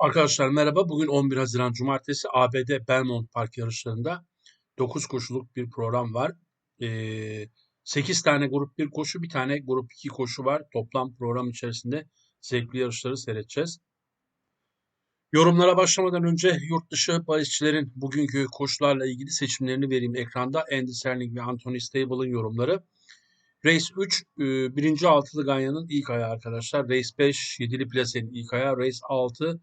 Arkadaşlar merhaba. Bugün 11 Haziran Cumartesi ABD Belmont Park yarışlarında 9 koşuluk bir program var. Ee, 8 tane grup 1 koşu, bir tane grup 2 koşu var. Toplam program içerisinde zevkli yarışları seyredeceğiz. Yorumlara başlamadan önce yurt dışı bahisçilerin bugünkü koşularla ilgili seçimlerini vereyim ekranda. Andy Serling ve Anthony Stable'ın yorumları. Race 3 e, birinci altılı Ganya'nın ilk ayağı arkadaşlar. Race 5 yedili plasenin ilk ayağı. Race 6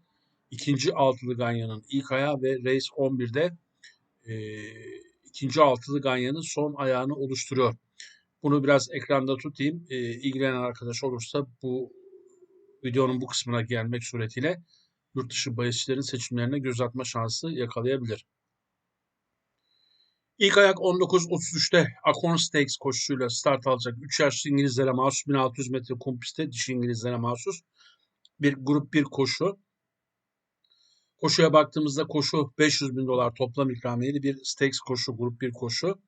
ikinci altılı Ganya'nın ilk ayağı ve Race 11'de e, ikinci altılı Ganya'nın son ayağını oluşturuyor. Bunu biraz ekranda tutayım. E, ilgilenen arkadaş olursa bu videonun bu kısmına gelmek suretiyle yurt dışı bahisçilerin seçimlerine göz atma şansı yakalayabilir. İlk ayak 19.33'te Acorn Stakes koşusuyla start alacak. 3 yaşlı İngilizlere mahsus 1600 metre kum pistte dişi İngilizlere mahsus bir grup bir koşu. Koşuya baktığımızda koşu 500 bin dolar toplam ikramiyeli bir stakes koşu, grup bir koşu.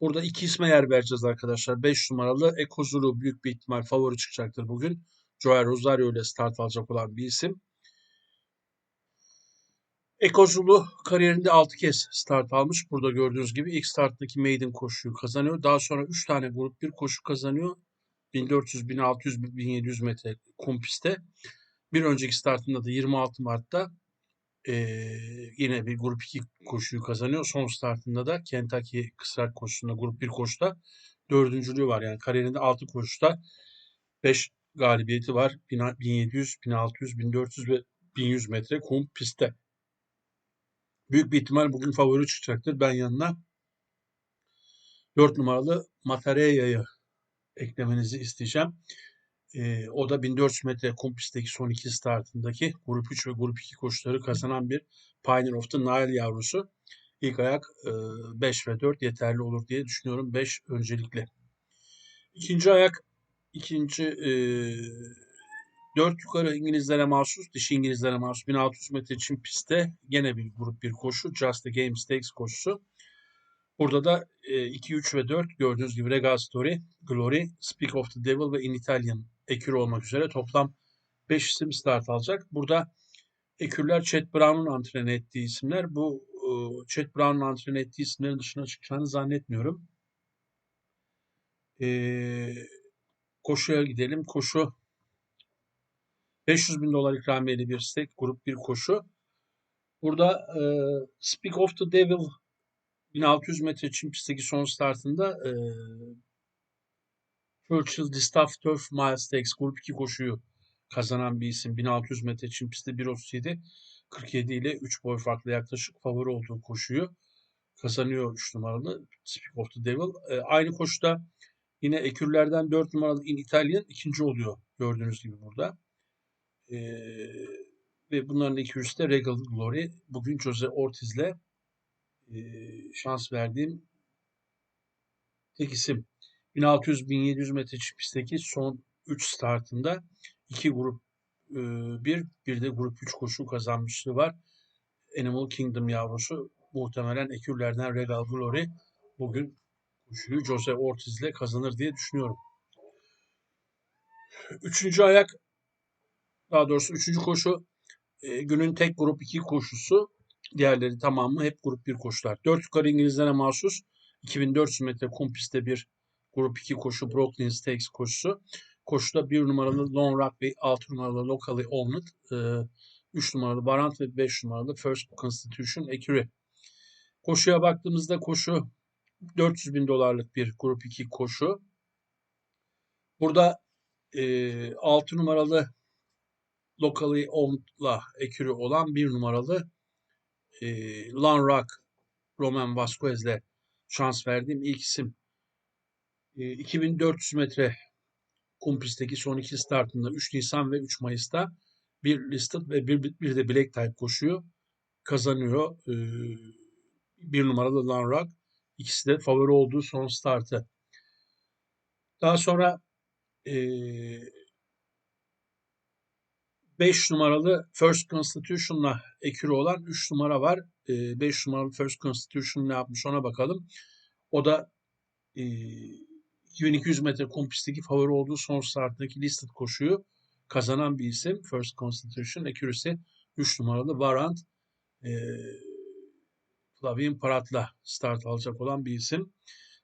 Burada iki isme yer vereceğiz arkadaşlar. 5 numaralı Eko Zulu büyük bir ihtimal favori çıkacaktır bugün. Joel Rosario ile start alacak olan bir isim. Eko Zulu kariyerinde 6 kez start almış. Burada gördüğünüz gibi ilk starttaki maiden koşuyu kazanıyor. Daha sonra 3 tane grup bir koşu kazanıyor. 1400, 1600, 1700 metre kum. Bir önceki startında da 26 Mart'ta e, yine bir grup 2 koşuyu kazanıyor. Son startında da Kentucky kısrak koşusunda grup 1 koşuda dördüncülüğü var. Yani kariyerinde 6 koşuda 5 galibiyeti var. 1700, 1600, 1400 ve 1100 metre kum pistte. Büyük bir ihtimal bugün favori çıkacaktır. Ben yanına 4 numaralı Matareya'yı eklemenizi isteyeceğim. E, o da 1400 metre kum pistteki son iki startındaki grup 3 ve grup 2 koşuları kazanan bir Pioneer of the Nile yavrusu. İlk ayak e, 5 ve 4 yeterli olur diye düşünüyorum. 5 öncelikle. İkinci ayak ikinci e, 4 yukarı İngilizlere mahsus, dişi İngilizlere mahsus 1600 metre için pistte gene bir grup bir koşu. Just the Game Stakes koşusu. Burada da e, 2, 3 ve 4 gördüğünüz gibi Regal Story, Glory, Speak of the Devil ve In Italian ekür olmak üzere toplam 5 isim start alacak. Burada ekürler Chet Brown'un antren ettiği isimler. Bu e, Chet Brown'un antren ettiği isimlerin dışına çıkacağını zannetmiyorum. E, koşuya gidelim. Koşu 500 bin dolar ikramiyeli bir stake grup bir koşu. Burada e, Speak of the Devil 1600 metre çim pistteki son startında e, Churchill Distaff Turf Mile Stakes Grup 2 koşuyu kazanan bir isim. 1600 metre çim pistte 1.37 47 ile 3 boy farklı yaklaşık favori olduğu koşuyu kazanıyor 3 numaralı Speak of the Devil. E, aynı koşuda yine ekürlerden 4 numaralı In Italian ikinci oluyor gördüğünüz gibi burada. E, ve bunların ikisi de Regal Glory. Bugün Jose Ortiz'le e, şans verdiğim tek isim. 1600-1700 metre pistteki son 3 startında iki grup e, bir, bir de grup 3 koşu kazanmışlığı var. Animal Kingdom yavrusu muhtemelen ekürlerden Regal Glory bugün koşuyu Jose Ortiz ile kazanır diye düşünüyorum. Üçüncü ayak daha doğrusu üçüncü koşu e, günün tek grup 2 koşusu. Diğerleri tamamı hep grup 1 koşular. 4 yukarı İngilizlere mahsus 2400 metre kum pistte bir Grup 2 koşu Brooklyn Stakes koşusu. Koşuda 1 numaralı Long Rock ve 6 numaralı Locally Owned, 3 numaralı Barant ve 5 numaralı First Constitution Ecury. Koşuya baktığımızda koşu 400 bin dolarlık bir grup 2 koşu. Burada e, 6 numaralı Locally Owned'la ekürü olan 1 numaralı e, Long Rock Roman Vasquez'le şans verdiğim ilk isim 2400 metre kum pistteki son iki startında 3 Nisan ve 3 Mayıs'ta bir listed ve bir, bir de Black Type koşuyor. Kazanıyor. Bir numaralı Lan Rock. İkisi de favori olduğu son startı. Daha sonra 5 numaralı First Constitution'la ekürü olan 3 numara var. 5 numaralı First Constitution ne yapmış ona bakalım. O da 2200 metre kum pistteki favori olduğu son starttaki listed koşuyu kazanan bir isim. First Constitution Accuracy 3 numaralı Varant e, Flavien Prat'la start alacak olan bir isim.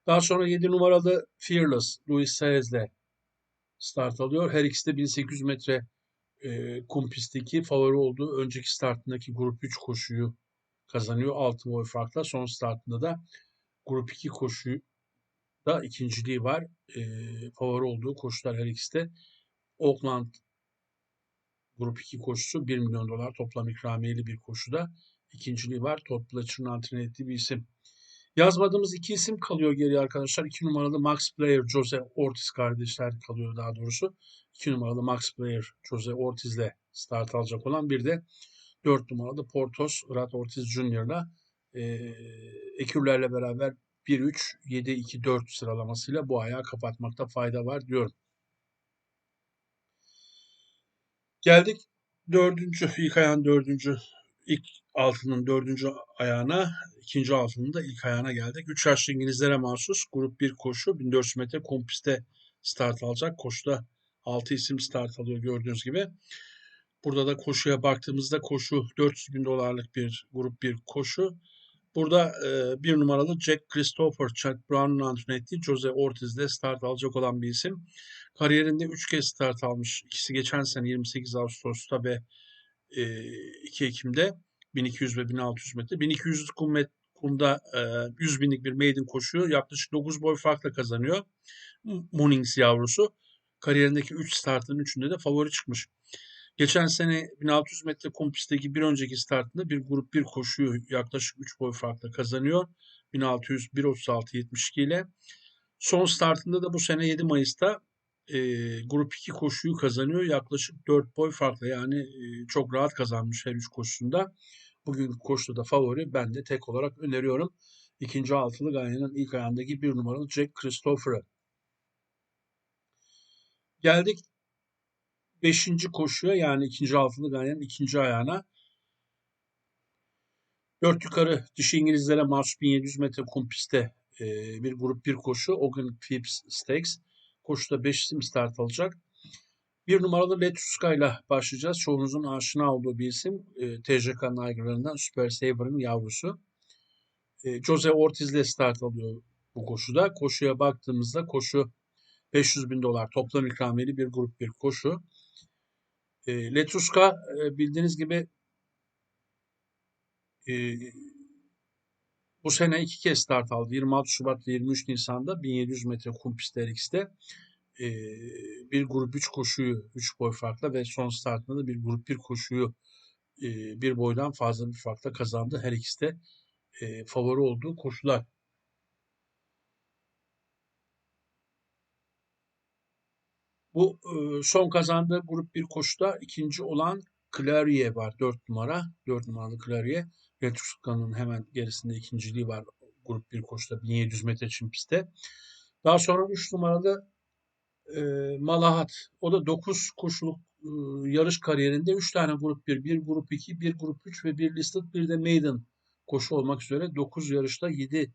Daha sonra 7 numaralı Fearless Luis Saez'le start alıyor. Her ikisi de 1800 metre e, kum pistteki favori olduğu önceki startındaki grup 3 koşuyu kazanıyor 6 boy farkla. Son startında da grup 2 koşuyu da ikinciliği var. E, favori olduğu koşular her ikisi de. Oakland grup 2 koşusu 1 milyon dolar toplam ikramiyeli bir koşuda. ikinciliği var. Todd Pletcher'ın antrenör ettiği bir isim. Yazmadığımız iki isim kalıyor geriye arkadaşlar. 2 numaralı Max Player, Jose Ortiz kardeşler kalıyor daha doğrusu. 2 numaralı Max Player, Jose Ortiz'le start alacak olan bir de 4 numaralı Portos, Rad Ortiz Jr.'la e, ekürlerle beraber 1-3-7-2-4 sıralamasıyla bu ayağı kapatmakta fayda var diyorum. Geldik dördüncü, ilk ayağın dördüncü, ilk altının dördüncü ayağına, ikinci altının da ilk ayağına geldik. Üç yaşlı İngilizlere mahsus grup bir koşu 1400 metre kompiste start alacak. Koşuda 6 isim start alıyor gördüğünüz gibi. Burada da koşuya baktığımızda koşu 400 bin dolarlık bir grup bir koşu. Burada e, bir numaralı Jack Christopher, Chad Brown'un antrenör ettiği Jose Ortiz'de start alacak olan bir isim. Kariyerinde 3 kez start almış. İkisi geçen sene 28 Ağustos'ta ve e, 2 Ekim'de 1200 ve 1600 metre. 1200 kum met, kumda e, 100 binlik bir maiden koşuyor. Yaklaşık 9 boy farkla kazanıyor. Munnings yavrusu. Kariyerindeki 3 startın 3'ünde de favori çıkmış. Geçen sene 1600 metre kum pistteki bir önceki startında bir grup bir koşuyu yaklaşık 3 boy farkla kazanıyor. 1600 136 72 ile. Son startında da bu sene 7 Mayıs'ta e, grup 2 koşuyu kazanıyor. Yaklaşık 4 boy farkla yani e, çok rahat kazanmış her 3 koşusunda. Bugün koşuda da favori ben de tek olarak öneriyorum. İkinci altılı Ganyan'ın ilk ayağındaki bir numaralı Jack Christopher'ı. Geldik beşinci koşuya yani ikinci altılı Ganyan'ın ikinci ayağına. Dört yukarı dişi İngilizlere mahsus 1700 metre kum pistte e, bir grup bir koşu. Ogun Phipps Stakes. Koşuda 5 isim start alacak. Bir numaralı Letuska ile başlayacağız. Çoğunuzun aşina olduğu bir isim. E, TJK'nın aygırlarından Super Saver'ın yavrusu. E, Jose Ortiz ile start alıyor bu koşuda. Koşuya baktığımızda koşu 500 bin dolar toplam ikramiyeli bir grup bir koşu. E, Letruska e, bildiğiniz gibi e, bu sene iki kez start aldı. 26 Şubat ve 23 Nisan'da 1700 metre kum pistte ikisi e, bir grup 3 koşuyu 3 boy farkla ve son startında da bir grup 1 koşuyu e, bir boydan fazla bir farkla kazandı. Her ikisi de e, favori olduğu koşular. Bu son kazandığı grup bir koşuda ikinci olan Clarie var 4 numara. 4 numaralı Clarie. Retruska'nın hemen gerisinde ikinciliği var grup bir koşuda 1700 metre çim pistte. Daha sonra 3 numaralı e, Malahat. O da 9 koşuluk e, yarış kariyerinde 3 tane grup 1, 1 grup 2, 1 grup 3 ve 1 listed bir de maiden koşu olmak üzere 9 yarışta 7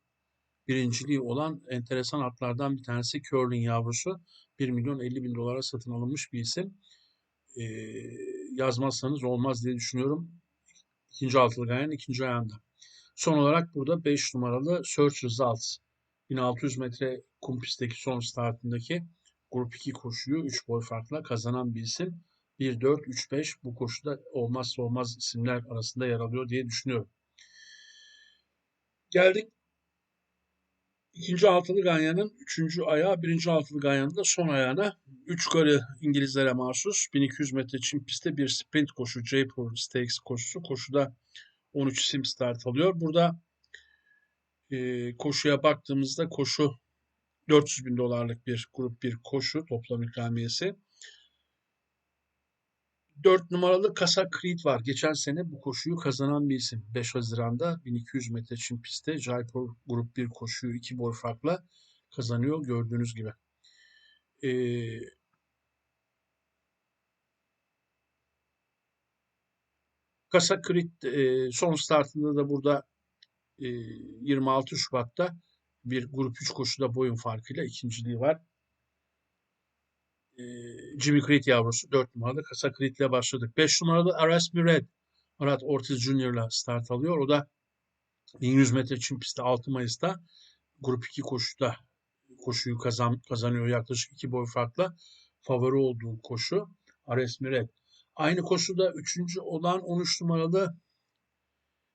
birinciliği olan enteresan atlardan bir tanesi Curling yavrusu. 1 milyon 50 bin dolara satın alınmış bir isim. Ee, yazmazsanız olmaz diye düşünüyorum. İkinci altılı gayenin ikinci ayağında. Son olarak burada 5 numaralı Search Results. 1600 metre kum pistteki son startındaki grup 2 koşuyu 3 boy farkla kazanan bir isim. 1-4-3-5 bu koşuda olmazsa olmaz isimler arasında yer alıyor diye düşünüyorum. Geldik İkinci altılı ganyanın üçüncü ayağı, birinci altılı ganyanın da son ayağına. Üç karı İngilizlere mahsus 1200 metre çim pistte bir sprint koşu, Jaipur Stakes koşusu. Koşuda 13 isim start alıyor. Burada e, koşuya baktığımızda koşu 400 bin dolarlık bir grup bir koşu toplam ikramiyesi. 4 numaralı Kasa Creed var. Geçen sene bu koşuyu kazanan bir isim. 5 Haziran'da 1200 metre çim pistte Jaipur grup 1 koşuyu 2 boy farkla kazanıyor gördüğünüz gibi. Ee, Kasa Creed e, son startında da burada e, 26 Şubat'ta bir grup 3 koşuda boyun farkıyla ikinciliği var. Jimmy Creed yavrusu 4 numaralı Kasa Creed ile başladık. 5 numaralı Aras Red Murat Ortiz Junior'la start alıyor. O da 1100 metre çim pistte 6 Mayıs'ta grup 2 koşuda koşuyu kazan, kazanıyor yaklaşık 2 boy farkla. Favori olduğu koşu Ares Miret. Aynı koşuda 3. olan 13 numaralı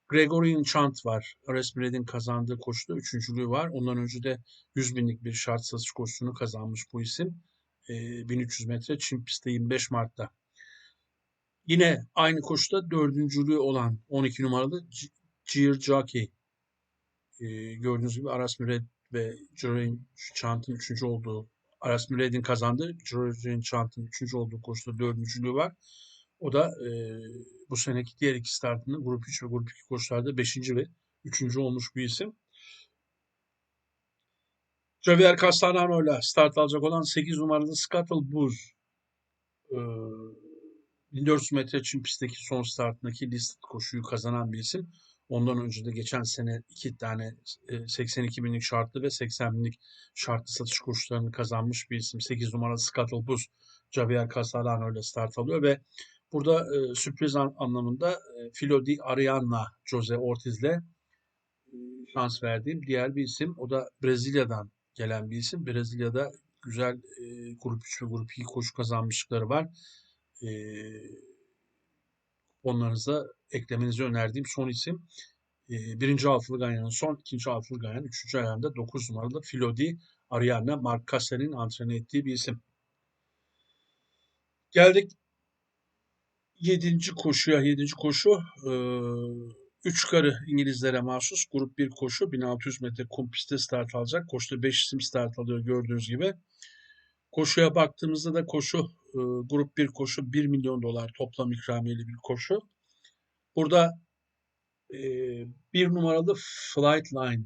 Gregorian Chant var. Ares Miret'in kazandığı koşuda üçüncülüğü var. Ondan önce de 100 binlik bir şart satış koşusunu kazanmış bu isim. E, 1300 metre Çin pistte 25 Mart'ta. Yine aynı koşuda dördüncülüğü olan 12 numaralı Gir Jockey. E, gördüğünüz gibi Aras Müred ve Jerome Chant'ın üçüncü olduğu, Aras Müred'in kazandığı, Jerome Chant'ın üçüncü olduğu koşuda dördüncülüğü var. O da e, bu seneki diğer iki startında grup 3 ve grup 2 koşularda 5. ve 3. olmuş bir isim. Javier Castellano ile start alacak olan 8 numaralı Scuttle Booz. E, 1400 metre çim pistteki son startındaki listed koşuyu kazanan bir isim. Ondan önce de geçen sene iki tane 82 binlik şartlı ve 80 binlik şartlı satış koşularını kazanmış bir isim. 8 numaralı Scuttle Booz Javier Castellano ile start alıyor ve burada e, sürpriz an, anlamında e, Filo di Arianna Jose Ortiz'le e, şans verdiğim diğer bir isim. O da Brezilya'dan gelen bir isim. Brezilya'da güzel e, grup 3 ve grup 2 koşu kazanmışlıkları var. E, onlarınıza eklemenizi önerdiğim son isim. E, birinci altılı Ganyan'ın son, ikinci altılı Ganyan, üçüncü ayağında 9 numaralı Filodi Ariana Mark Kasser'in antrenör ettiği bir isim. Geldik yedinci koşuya. Yedinci koşu e, üç karı İngilizlere mahsus grup bir koşu 1600 metre kum pistte start alacak. Koşuda 5 isim start alıyor gördüğünüz gibi. Koşuya baktığımızda da koşu e, grup bir koşu 1 milyon dolar toplam ikramiyeli bir koşu. Burada e, bir numaralı Flightline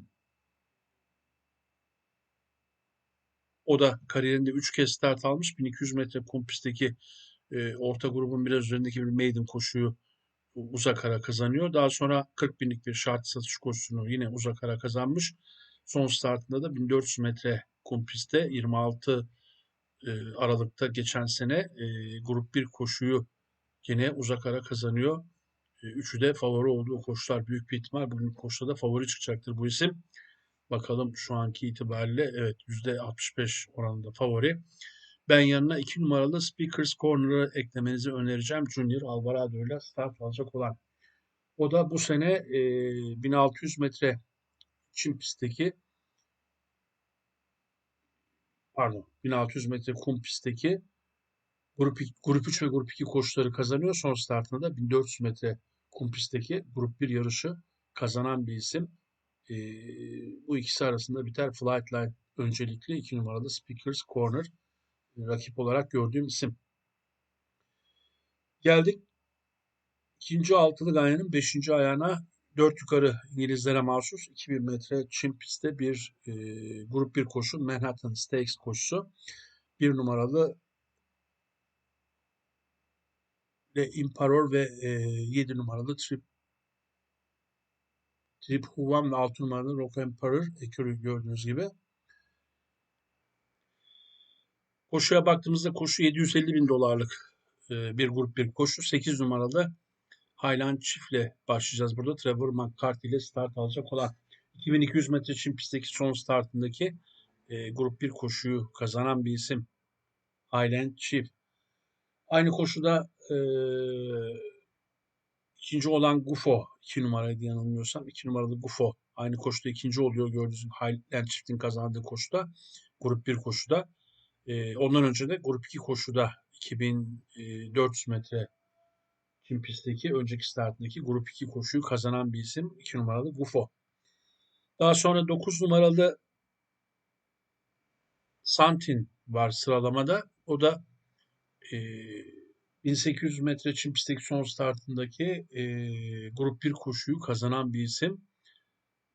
o da kariyerinde 3 kez start almış. 1200 metre kum pistteki e, orta grubun biraz üzerindeki bir maiden koşuyu uzak ara kazanıyor. Daha sonra 40 binlik bir şart satış koşusunu yine uzak ara kazanmış. Son startında da 1400 metre kum pistte 26 e, Aralık'ta geçen sene e, grup bir koşuyu yine uzak ara kazanıyor. E, üçü de favori olduğu koşular büyük bir ihtimal bugün koşuda da favori çıkacaktır bu isim. Bakalım şu anki itibariyle evet %65 oranında favori. Ben yanına 2 numaralı Speakers Corner'ı eklemenizi önereceğim. Junior Alvarado ile start alacak olan. O da bu sene e, 1600 metre çim pistteki pardon 1600 metre kum pistteki grup, grup 3 ve grup 2 koşuları kazanıyor. Son startında da 1400 metre kum pistteki grup 1 yarışı kazanan bir isim. E, bu ikisi arasında biter Flightline öncelikli 2 numaralı Speakers Corner rakip olarak gördüğüm isim. Geldik ikinci altılı ganyanın beşinci ayağına dört yukarı İngilizlere mahsus 2000 metre çim pistte bir e, grup bir koşu Manhattan Stakes koşusu. Bir numaralı Le Imparor ve e, 7 numaralı Trip Trip Huvan ve 6 numaralı Rock Emperor ekürü gördüğünüz gibi. Koşuya baktığımızda koşu 750 bin dolarlık e, bir grup bir koşu. 8 numaralı Highland Çift'le başlayacağız burada. Trevor McCarthy ile start alacak olan 2200 metre çim pistteki son startındaki e, grup bir koşuyu kazanan bir isim. Highland Chief. Aynı koşuda e, ikinci olan Gufo. 2 numaraydı yanılmıyorsam. 2 numaralı Gufo. Aynı koşuda ikinci oluyor gördüğünüz gibi Highland Chief'in kazandığı koşuda. Grup bir koşuda. E, ondan önce de grup 2 koşuda 2400 metre Çin pistteki önceki startındaki grup 2 koşuyu kazanan bir isim 2 numaralı Gufo. Daha sonra 9 numaralı Santin var sıralamada. O da e, 1800 metre Çin pistteki son startındaki e, grup 1 koşuyu kazanan bir isim.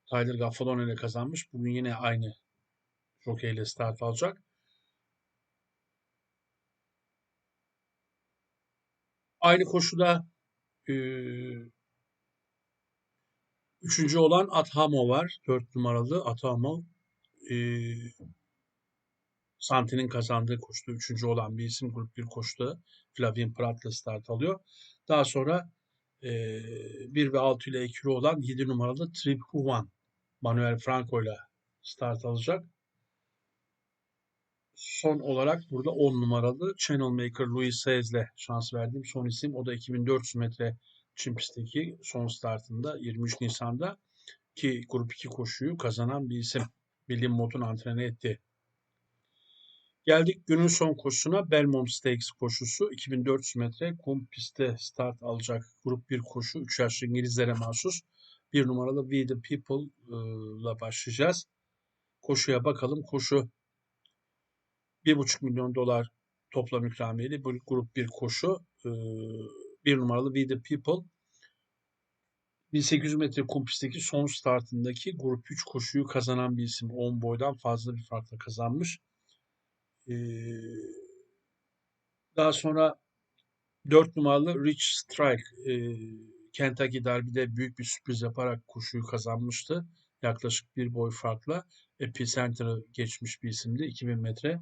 Tyler Gaffalone ile kazanmış. Bugün yine aynı jockey start alacak. Aynı koşuda e, üçüncü olan Athamo var. Dört numaralı Athamo. E, Santi'nin kazandığı koşuda üçüncü olan bir isim grup bir koşuda Flavien Prat'la start alıyor. Daha sonra e, 1 ve 6 ile ekürü olan 7 numaralı Trip Huvan Manuel Franco ile start alacak. Son olarak burada 10 numaralı Channel Maker Louis Saez'le şans verdiğim son isim. O da 2400 metre çim pistteki son startında 23 Nisan'da ki grup 2 koşuyu kazanan bir isim. William Mott'un antrenör etti. Geldik günün son koşusuna Belmont Stakes koşusu. 2400 metre kum pistte start alacak grup 1 koşu. 3 yaşlı İngilizlere mahsus. Bir numaralı We The People ile başlayacağız. Koşuya bakalım. Koşu 1,5 milyon dolar toplam ikramiyeli bu grup bir koşu. Bir numaralı We The People 1800 metre kum pistteki son startındaki grup 3 koşuyu kazanan bir isim. 10 boydan fazla bir farkla kazanmış. Daha sonra 4 numaralı Rich Strike Kentucky Derby'de büyük bir sürpriz yaparak koşuyu kazanmıştı. Yaklaşık bir boy farkla Epicenter'ı geçmiş bir isimdi. 2000 metre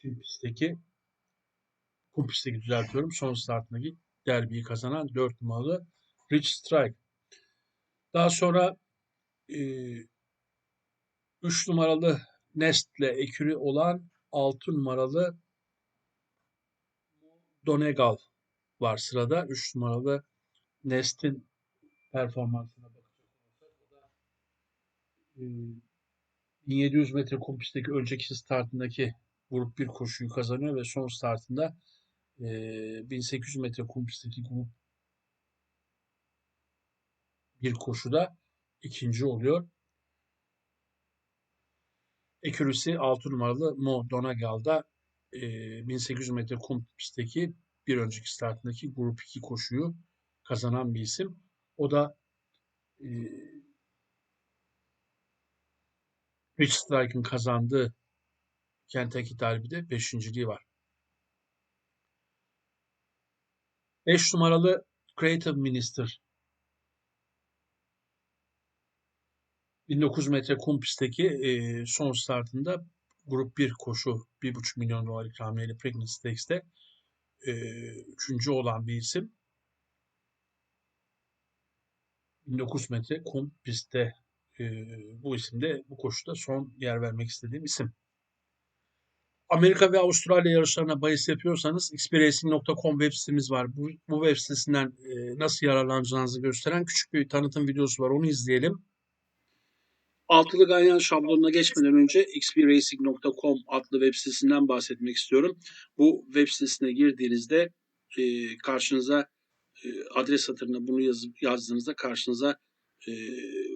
pistteki kum düzeltiyorum. Son startındaki derbiyi kazanan 4 numaralı Rich Strike. Daha sonra e, 3 numaralı Nest'le ekürü olan 6 numaralı Donegal var sırada. 3 numaralı Nest'in performansına bakacak olursak o da e, 1700 metre kum pistteki önceki startındaki grup 1 koşuyu kazanıyor ve son startında e, 1800 metre kum pistteki grup bir koşuda ikinci oluyor. Ekürüsü 6 numaralı Mo Donegal'da e, 1800 metre kum pistteki bir önceki startındaki grup 2 koşuyu kazanan bir isim. O da e, Rich Strike'ın kazandığı Kentucky Derby'de beşinciliği var. 5 numaralı Creative Minister 1900 metre kum pistteki e, son startında grup 1 koşu 1,5 milyon dolar ikramiyeli Pregnant Stakes'te e, üçüncü olan bir isim. 1900 metre kum pistte bu isimde bu koşuda son yer vermek istediğim isim. Amerika ve Avustralya yarışlarına bahis yapıyorsanız xpracing.com web sitemiz var. Bu, bu web sitesinden e, nasıl yararlanacağınızı gösteren küçük bir tanıtım videosu var. Onu izleyelim. Altılı ganyan şablonuna geçmeden önce xpracing.com adlı web sitesinden bahsetmek istiyorum. Bu web sitesine girdiğinizde e, karşınıza e, adres satırına bunu yazıp yazdığınızda karşınıza e,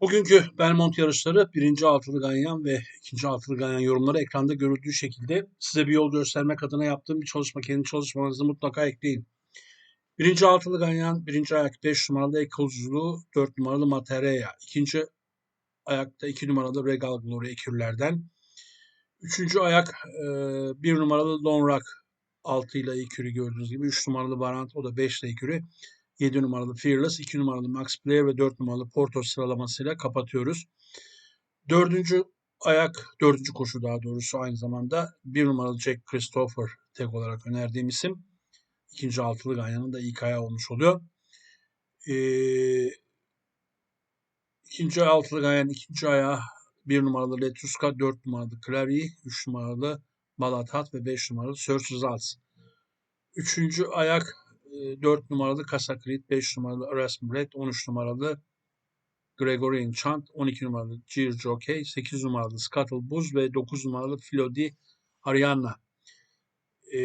Bugünkü Belmont yarışları birinci altılı ganyan ve ikinci altılı ganyan yorumları ekranda görüldüğü şekilde size bir yol göstermek adına yaptığım bir çalışma. Kendi çalışmanızı mutlaka ekleyin. Birinci altılı ganyan, birinci ayak 5 numaralı Ekozlu, 4 numaralı Matereya. İkinci ayakta 2 numaralı Regal Glory ekürlerden. Üçüncü ayak 1 numaralı Lone Rock 6 ile ekürü gördüğünüz gibi. 3 numaralı Varant o da 5 ile ekürü. 7 numaralı Fearless, 2 numaralı Max Player ve 4 numaralı Porto sıralamasıyla kapatıyoruz. Dördüncü ayak, dördüncü koşu daha doğrusu aynı zamanda 1 numaralı Jack Christopher tek olarak önerdiğim isim. İkinci altılı ganyanın da ilk ayağı olmuş oluyor. Ee, ikinci altılı ganyanın ikinci ayağı 1 numaralı Letruska, 4 numaralı Clary, 3 numaralı Malatat ve 5 numaralı Search Results. Üçüncü ayak 4 numaralı Kasakrit, 5 numaralı Erasmus Red, 13 numaralı Gregorian Chant, 12 numaralı Gir Jockey, 8 numaralı Scuttle Buz ve 9 numaralı Flodi Arianna. E,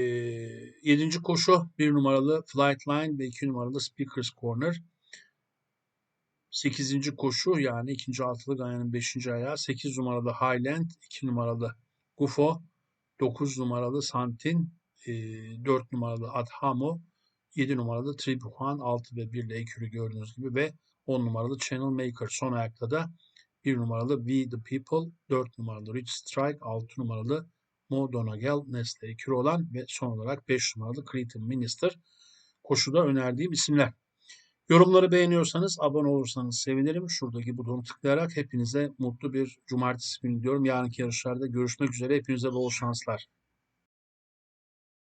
7. koşu 1 numaralı Flight Line ve 2 numaralı Speakers Corner. 8. koşu yani 2. altılı Ganyan'ın 5. ayağı 8 numaralı Highland, 2 numaralı Gufo, 9 numaralı Santin, 4 numaralı Adhamo, 7 numaralı Tribuhan 6 ve 1 ile gördüğünüz gibi ve 10 numaralı Channel Maker son ayakta da 1 numaralı We The People, 4 numaralı Rich Strike, 6 numaralı Mo Donegal, Nestle ekürü olan ve son olarak 5 numaralı Cretan Minister koşuda önerdiğim isimler. Yorumları beğeniyorsanız abone olursanız sevinirim. Şuradaki butonu tıklayarak hepinize mutlu bir cumartesi günü diyorum. Yarınki yarışlarda görüşmek üzere. Hepinize bol şanslar.